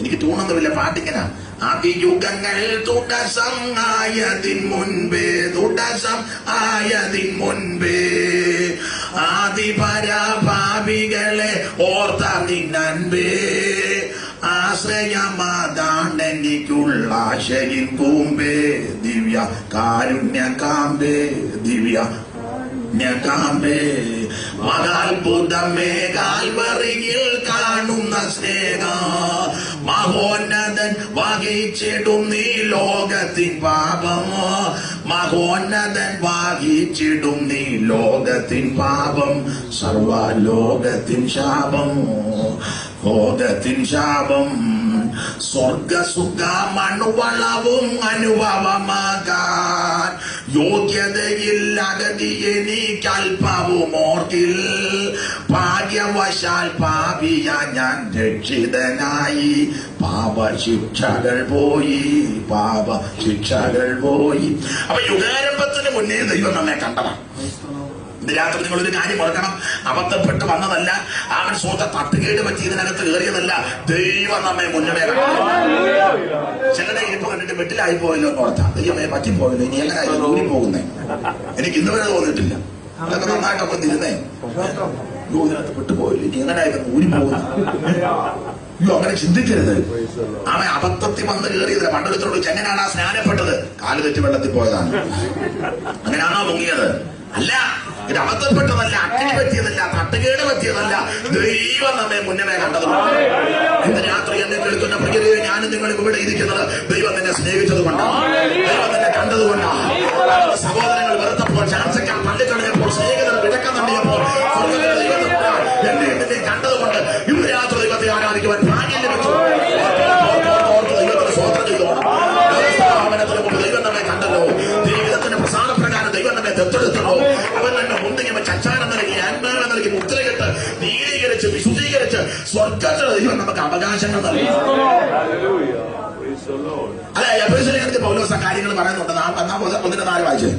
എനിക്ക് തൂണൊന്നുമില്ല പാട്ടിങ്ങനെ അതിയുഗങ്ങൾ തുടസം ആയതിൻ മുൻപേ തുടസം ആയതിൻ മുൻപേ ആദിപരാഭാവികളെ ഓർത്ത നിന്നൻപേ ആശ്രയമാതാണ്ടെനിക്കുള്ള ആശയിൻ കൂമ്പേ ദിവ്യ കാരുണ്യ കാമ്പേ ദിവ്യ കാമ്പേ മകാത്ഭുതമേ കാൽവറിയിൽ മഹോന്നതൻ വഹിച്ചിടും നീ ലോകത്തിൻ പാപം മഹോന്നതൻ വഹിച്ചിടും നീ ലോകത്തിൻ പാപം. സർവലോകത്തിൻ ശാപം ലോകത്തിൻ ശാപം. സ്വർഗസുഖ മണുവളവും അനുഭവമാകാൻ യോഗ്യതയിൽ അഗതി എനിക്കൽപ്പവും ഓർക്കിൽ ഭാഗ്യവശാൽ പാപിയ ഞാൻ രക്ഷിതനായി. പാപ ശിക്ഷകൾ പോയി പാപ ശിക്ഷകൾ പോയി. അപ്പൊ യുഗാരംഭത്തിന് മുന്നേ ദൈവം നമ്മെ കണ്ടതാണ് രാത്രി നിങ്ങളൊരു കാര്യം ഓർക്കണം. അബദ്ധപ്പെട്ട് വന്നതല്ല. അവൻ സ്വന്തം തട്ടുകേട് പറ്റി ഇതിനകത്ത് കയറിയതല്ല. ദൈവം നമ്മെ മുന്നമേ കണ്ടു ചിലരെ ഇരിപ്പ് കണ്ടിട്ട് വെട്ടിലായി പോയല്ലോ എന്ന് ഓർത്താ. ദൈവമേ പറ്റിപ്പോയല്ലോ. ഇനി എല്ലാ കാര്യം ഊരി പോകുന്നേ എനിക്ക് ഇന്ന് വരെ തോന്നിയിട്ടില്ല. അതൊക്കെ നന്നായിട്ടൊക്കെ തിരുന്നേ ഇതിനകത്ത് പെട്ടുപോയില്ല. ഇനി എങ്ങനെയായിരുന്നു ഊരി പോകുന്നു അയ്യോ അങ്ങനെ ചിന്തിക്കരുത്. അവൻ അബദ്ധത്തിൽ വന്ന് കയറിയത് മണ്ഡലത്തിനോട് ചെങ്ങനാണ് ആ സ്നാനപ്പെട്ടത്. കാൽ തെറ്റി വെള്ളത്തിൽ പോയതാണ്. അങ്ങനെയാണോ മുങ്ങിയത് അല്ല. ഇത് അബദ്ധപ്പെട്ടതല്ല അക്കിനി പറ്റിയതല്ല തട്ടുകേട് പറ്റിയതല്ല ദൈവം നമ്മെ മുന്നമേ കണ്ടത് ഇന്ന് രാത്രി എന്നെ കേൾക്കുന്ന പ്രിയതയെ ഞാനും നിങ്ങൾ ഇവിടെ ഇരിക്കുന്നത് ദൈവം നിന്നെ സ്നേഹിച്ചത് കൊണ്ടാണ് ദൈവം നിന്നെ കണ്ടത് കൊണ്ടാണ് സഹോദരങ്ങൾ വെറുത്തപ്പോൾ ചാൻസക്കാൻ തള്ളിക്കളഞ്ഞപ്പോൾ സ്നേഹിതർ വിടക്കം തള്ളിയപ്പോൾ നൽകി മുദ്രകെട്ട് നീതീകരിച്ച് വിശുദ്ധീകരിച്ച് സ്വർഗത്തിൽ ദൈവം നമുക്ക് അവകാശങ്ങൾ നൽകി. എപ്പോഴും പൗലോസ കാര്യങ്ങൾ പറയുന്നുണ്ട്. നാം ഒന്നാം ഒന്നിന്റെ നാല് വായിച്ചേ.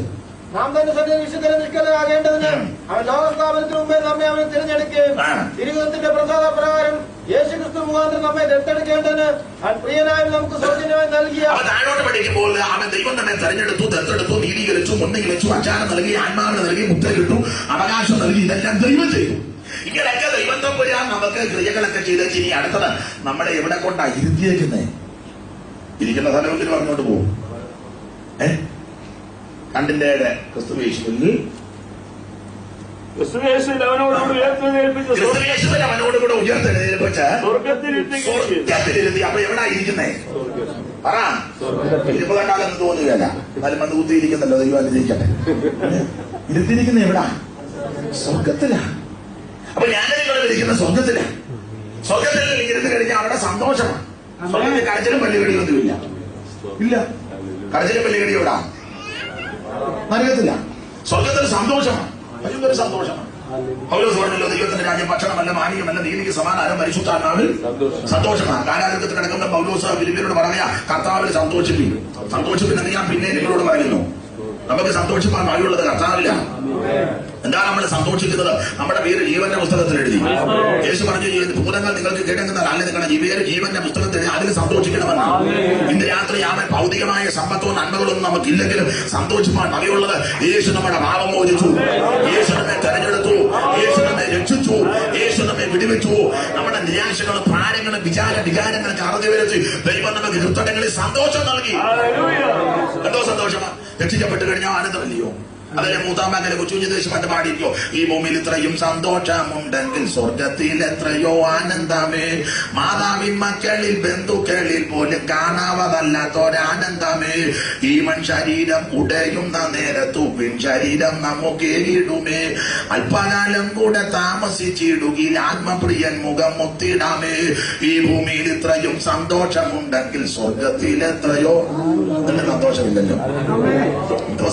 നാം തന്നെ സത്യ വിശുദ്ധരെ നിൽക്കലാകേണ്ടതിന് അവൻ ലോകസ്ഥാപനത്തിന് മുമ്പേ നമ്മെ അവൻ തിരഞ്ഞെടുക്കുകയും തിരുവിതത്തിന്റെ പ്രസാദ പ്രകാരം യേശുക്രിസ്തു മുഖാന്തരം നമ്മെ ദത്തെടുക്കേണ്ടതിന് പ്രിയനായി നമുക്ക് സൗജന്യമായി നൽകിയ അവൻ താഴോട്ട് പഠിക്കുമ്പോൾ അവൻ ദൈവം തന്നെ തെരഞ്ഞെടുത്തു ദത്തെടുത്തു നീതീകരിച്ചു വെച്ചു അച്ചാരം നൽകി ആത്മാവിന് നൽകി മുദ്ര കിട്ടു അവകാശം നൽകി ഇതെല്ലാം ദൈവം ചെയ്തു. ഇങ്ങനെയൊക്കെ ദൈവം തമ്പുരാൻ നമുക്ക് ക്രിയകളൊക്കെ ചെയ്ത് ഇനി അടുത്തത് നമ്മളെ എവിടെ കൊണ്ടാ ഇരുത്തിയേക്കുന്നേ? ഇരിക്കുന്ന സ്ഥലമെങ്കിൽ പറഞ്ഞോട്ട് പോകും? ഏ? കണ്ടിന്റെ ക്രിസ്തു ക്രിസ്തുയേശുവിൽ അവനോടുകൂടി ഉയർത്തെഴുന്നേൽപ്പിച്ച സ്വർഗത്തിലിരുത്തി അപ്പൊ എവിടാ ഇരിക്കുന്നേ? പറ. ഇരിപ്പ് കണ്ടാലൊന്നും തോന്നുകയല്ല എന്നാലും വന്ന് കുത്തിയിരിക്കുന്നല്ലോ ദൈവം അനുഗ്രഹിക്കട്ടെ. ഇരുത്തിരിക്കുന്ന എവിടാ? സ്വർഗത്തിലാ അപ്പൊ ഞാനും ഇരിക്കുന്ന സ്വർഗത്തിലാ സ്വർഗത്തിൽ ഇരുന്ന് കഴിഞ്ഞാൽ അവിടെ സന്തോഷമാണ് സ്വർഗത്തിൽ കരച്ചിലും പള്ളികടിയൊന്നുമില്ല ഇല്ല. കരച്ചിലും പള്ളികടി എവിടാ? നരകത്തില്ല സ്വർഗത്തിൽ സന്തോഷമാണ് ഭയങ്കര സന്തോഷമാണ് പൗലോസ് പറഞ്ഞല്ലോ ദൈവത്തിന്റെ രാജ്യം ഭക്ഷണമല്ല മാനിയമല്ല നീതിക്ക് സമാധാനം പരിശുദ്ധാത്മാവിൽ സന്തോഷമാണ്. കാലാലയത്തിൽ കിടക്കുന്ന പൗലോസ് ഫിലിപ്പിനോട് പറയാ കർത്താവിൽ സന്തോഷിപ്പിക്കും സന്തോഷിപ്പിനെന്ന് ഞാൻ പിന്നെ നിങ്ങളോട് പറയുന്നു. നമുക്ക് സന്തോഷിപ്പാൻ വഴിയുള്ളത് കർത്താവില്ല എന്താ നമ്മൾ സന്തോഷിക്കുന്നത്? നമ്മുടെ പേര് ജീവന്റെ പുസ്തകത്തിൽ എഴുതി. യേശു പറഞ്ഞു "ഈ ഭൂതങ്ങൾ നിങ്ങൾക്ക് കേൾക്കുന്ന അല്ലെ നിങ്ങളുടെ പേര് ജീവന്റെ പുസ്തകത്തിൽ അതിൽ സന്തോഷിക്കണമെന്നാണ് ഇന്ന് രാത്രി അവൻ ഭൗതികമായ സമ്പത്തോ നന്മകളൊന്നും നമുക്കില്ലെങ്കിലും സന്തോഷിപ്പാൻ കഴിവുള്ളത് യേശു നമ്മുടെ ഭാവം മോചിച്ചു. വിചാര വികാരങ്ങൾക്ക് അറുതി വരച്ച് ദൈവം നമുക്ക് ഹൃദയങ്ങളിൽ സന്തോഷം നൽകി. എന്തോ സന്തോഷമാണ് രക്ഷിക്കപ്പെട്ട് കഴിഞ്ഞാൽ ആനന്ദമല്ലയോ? അതിലെ മൂത്താമ്പാക്കലെ കൊച്ചുകുഞ്ഞു ദേശമായിട്ട് പാടിക്കോ ഈ ഭൂമിയിൽ ഇത്രയും സന്തോഷമുണ്ടെങ്കിൽ സ്വർഗത്തിൽ എത്രയോ ആനന്ദമേ. മാതാവിൻ മക്കളിൽ ബന്ധുക്കളിൽ പോലും കാണാവതല്ലാത്തൊരാനന്ദമേ ഈ മൺ ശരീരം ഉടയുന്ന നേരത്തു പിൻ ശരീരം നമുക്കേറിയിടുമേ. അല്പകാലം കൂടെ താമസിച്ചിടുകിൽ ആത്മപ്രിയൻ മുഖം മുത്തിടാമേ. ഈ ഭൂമിയിൽ ഇത്രയും സന്തോഷമുണ്ടെങ്കിൽ സ്വർഗത്തിൽ എത്രയോ സന്തോഷമില്ലല്ലോ.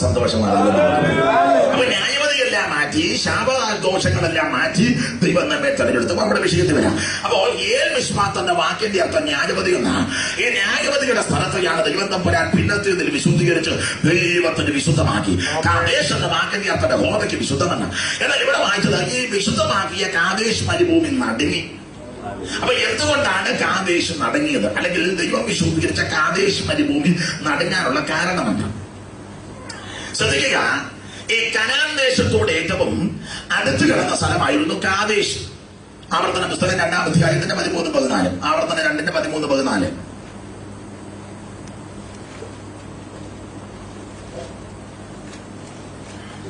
സന്തോഷമാണല്ലോ നമുക്ക്. അപ്പൊ ന്യായവതിയെല്ലാം മാറ്റി ശാപദോഷങ്ങളെല്ലാം മാറ്റി ദൈവം നമ്മെ തെരഞ്ഞെടുത്തു നമ്മുടെ വിഷയത്തിൽ വരാം. അപ്പോൾ ഏൽ വിശ്വാസ് എന്ന വാക്കിന്റെ അർത്ഥം ന്യായവതി എന്നാണ്. ഈ ന്യായവതിയുടെ സ്ഥലത്തെയാണ് ദൈവം തമ്പുരാൻ പിന്നത്തിൽ നിന്ന് വിശുദ്ധീകരിച്ച് ദൈവത്തിന് വിശുദ്ധമാക്കി. കാദേശ് എന്ന വാക്കിന്റെ അർത്ഥം ഹോമയ്ക്ക് വിശുദ്ധമെന്ന് എന്നാൽ ഇവിടെ വായിച്ചത് ഈ വിശുദ്ധമാക്കിയ കാദേശ് മരുഭൂമി നടുങ്ങി. അപ്പൊ എന്തുകൊണ്ടാണ് കാദേശ് നടങ്ങിയത്? അല്ലെങ്കിൽ ദൈവം വിശുദ്ധീകരിച്ച കാദേശ് മരുഭൂമി നടങ്ങാനുള്ള കാരണമെന്ന് ശ്രദ്ധിക്കുക. ഈ കനാൻ ദേശത്തോട് ഏറ്റവും അടുത്ത് കിടന്ന സ്ഥലമായിരുന്നു കാവേശ് ആവർത്തന പുസ്തകം രണ്ടാം അധ്യായത്തിന്റെ പതിമൂന്ന് പതിനാല്. ആവർത്തന രണ്ടിന്റെ പതിമൂന്ന് പതിനാല്.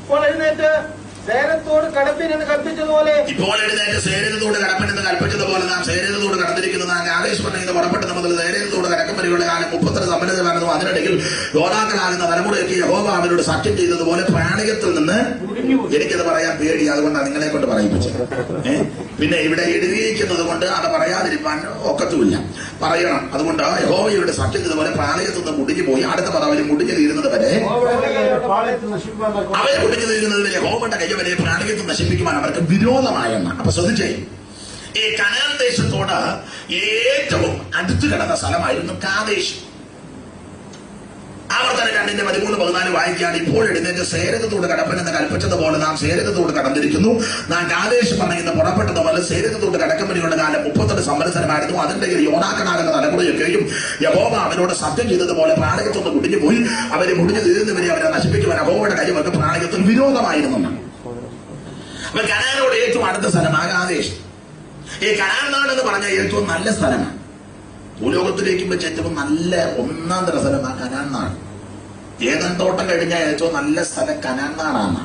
ഇപ്പോൾ എഴുന്നേറ്റ് സേരത്തോട് കടപ്പിനെന്ന് കൽപ്പിച്ചതുപോലെ ഇപ്പോൾ എഴുന്നേറ്റ് സേരത്തോട് കടപ്പിനെന്ന് കൽപ്പിച്ചതുപോലെ നാം സേരത്തോട് കടന്നിരിക്കുന്നത് നാം ആവേശം പുറപ്പെട്ടത് മുതൽ സേരത്തോട് കടക്കം വരെയുള്ള കാലം യോനാക്കളാകുന്ന തലമുറയ്ക്ക് യഹോബ അവരോട് സത്യം ചെയ്തതുപോലെ പ്രാണികത്തിൽ നിന്ന് എനിക്കത് പറയാൻ പേടി. അതുകൊണ്ടാണ് നിങ്ങളെ കൊണ്ട് പറയിപ്പിച്ചത്? പിന്നെ ഇവിടെ എഴുതിയിരിക്കുന്നത് കൊണ്ട് അത് പറയാതിരിക്കാൻ ഒക്കത്തുമില്ല. പറയണം. അതുകൊണ്ട് യഹോവയുടെ സത്യം ചെയ്തതുപോലെ പ്രാണികത്തിൽ നിന്ന് മുടിഞ്ഞു പോയി അടുത്ത പദവിൽ മുടിഞ്ഞു തീരുന്നത് വരെ അവരെ മുടിഞ്ഞു തീരുന്നത് വരെ ഹോമന്റെ കയ്യവരെ പ്രാണികത്തിൽ നശിപ്പിക്കുവാൻ അവർക്ക് വിരോധമായെന്ന് അപ്പൊ ശ്രദ്ധിച്ചേ. ഈ കനാൻ ദേശത്തോട് ഏറ്റവും അടുത്തു കിടന്ന സ്ഥലമായിരുന്നു കാദേശ്. ആവർത്തന രണ്ടിന്റെ പതിമൂന്ന് പതിനാല് വായിക്കാൻ ഇപ്പോൾ എഴുന്നേറ്റ് സേരകത്തോട് കടപ്പനെന്ന് കൽപ്പിച്ചതുപോലെ നാം സേരത്തോട് കടന്നിരിക്കുന്നു. നാം കാദേശ് പറയുന്ന പുറപ്പെട്ടതുപോലെ സേരത്തോട് കടക്കമ്പനിയുടെ കാലം മുപ്പത്തെട്ട് സംവത്സരമായിരുന്നു. അതിന്റെ യോനാക്കനാകുന്ന തലമുറയൊക്കെയും യഹോവ അവരോട് സത്യം ചെയ്തതുപോലെ പ്രാണകത്തൊന്ന് കുടിഞ്ഞു പോയി അവരെ മുടിഞ്ഞു തീരുന്നവരെ അവരെ നശിപ്പിക്കുവാൻ അഹോവയുടെ അവർക്ക് പ്രാണകത്തിൽ വിരോധമായിരുന്നു. അപ്പൊ കനാനോട് ഏറ്റവും അടുത്ത സ്ഥലമാണ് കാദേശ് ഈ കനാൻ നാട് എന്ന് പറഞ്ഞ ഏറ്റവും നല്ല സ്ഥലമാണ്. ഭൂലോകത്തിലേക്കും വെച്ച് ഏറ്റവും നല്ല ഒന്നാം തര സ്ഥലമാണ് കനാൻ നാട്. ഏതൻ തോട്ടം കഴിഞ്ഞാൽ ഏറ്റവും നല്ല സ്ഥലം കനാൻ നാടാണ്.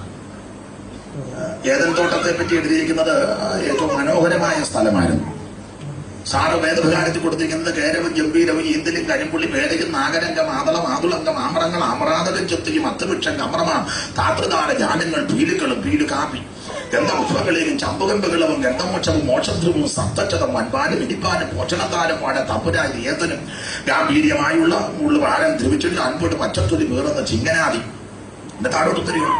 ഏതൻ തോട്ടത്തെ പറ്റി എഴുതിയിരിക്കുന്നത് ഏറ്റവും മനോഹരമായ സ്ഥലമായിരുന്നു. സാറ് വേദഭുരാനത്തിൽ കൊടുത്തിരിക്കുന്നത് കേരവും ഗംഭീരവും ഈന്തലും കരിമ്പുള്ളി വേലയും നാഗരംഗം ആതളം ആതുളങ്കം ആമറങ്ങൾ ആമറാതകം ചെത്തിയും അത്തവൃക്ഷം കമ്രമാ താതൃതാര ജാലങ്ങൾ പീലുക്കളും പീലു കാപ്പി ഗന്ധപുഷ്പങ്ങളെയും ചമ്പകമ്പകളവും ഗന്ധമോക്ഷവും മോക്ഷധ്രുവും സപ്തച്ചതം വൻപാനും ഇടിപ്പാനും പോഷണത്താലും പാട തപ്പുരായി ഏതനും. ഗാംഭീര്യമായുള്ള ഉള്ള വാഴം ദ്രവിച്ചൊല്ലി അൻപോട്ട് പച്ചത്തൊലി വേറുന്ന ചിങ്ങനാദി. എന്റെ താഴോട്ട് ഒത്തിരിയോ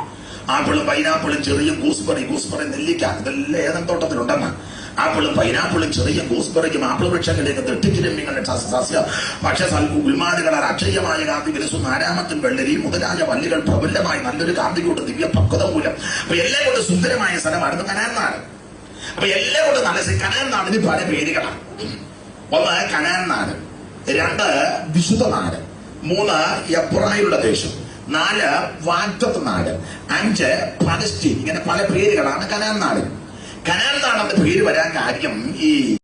ആപ്പിളും പൈനാപ്പിളും ചെറിയ ഗൂസ്ബറി ഗൂസ്ബറി നെല്ലിക്ക ഇതെല്ലാം ഏതൻ തോട്ടത്തിലുണ്ടെന്ന് ആപ്പിളും പൈനാപ്പിളും ചെറിയ ഗൂസ്ബറിക്കും ആപ്പിൾ വൃക്ഷങ്ങളിലേക്ക് തെട്ടിച്ചിരമ്പിങ്ങളുടെ സസ്യ പക്ഷേ ഉൽമാനുകളാൽ അക്ഷയമായ കാന്തി വിരസു നാരാമത്തിൽ വെള്ളരി മുതലായ വല്ലുകൾ പ്രബലമായി നല്ലൊരു കാന്തി കൊണ്ട് ദിവ്യ പക്വത മൂലം. അപ്പൊ എല്ലാം കൊണ്ട് സുന്ദരമായ സ്ഥലമായിരുന്നു കനാൻ നാട്. അപ്പൊ എല്ലാം കൊണ്ട് നല്ല കനാൻനാടിന് കനാൻ നാടിന് പല പേരുകളാണ്. ഒന്ന് കനാൻനാട് രണ്ട് വിശുദ്ധ നാട് മൂന്ന് എബ്രായുടെ ദേശം നാല് വാഗ്ദത്ത് നാട് അഞ്ച് പലസ്റ്റീൻ ഇങ്ങനെ പല പേരുകളാണ് കനാൻ നാട്. കനാൻ നാട് എന്ന പേര് വരാൻ കാര്യം ഈ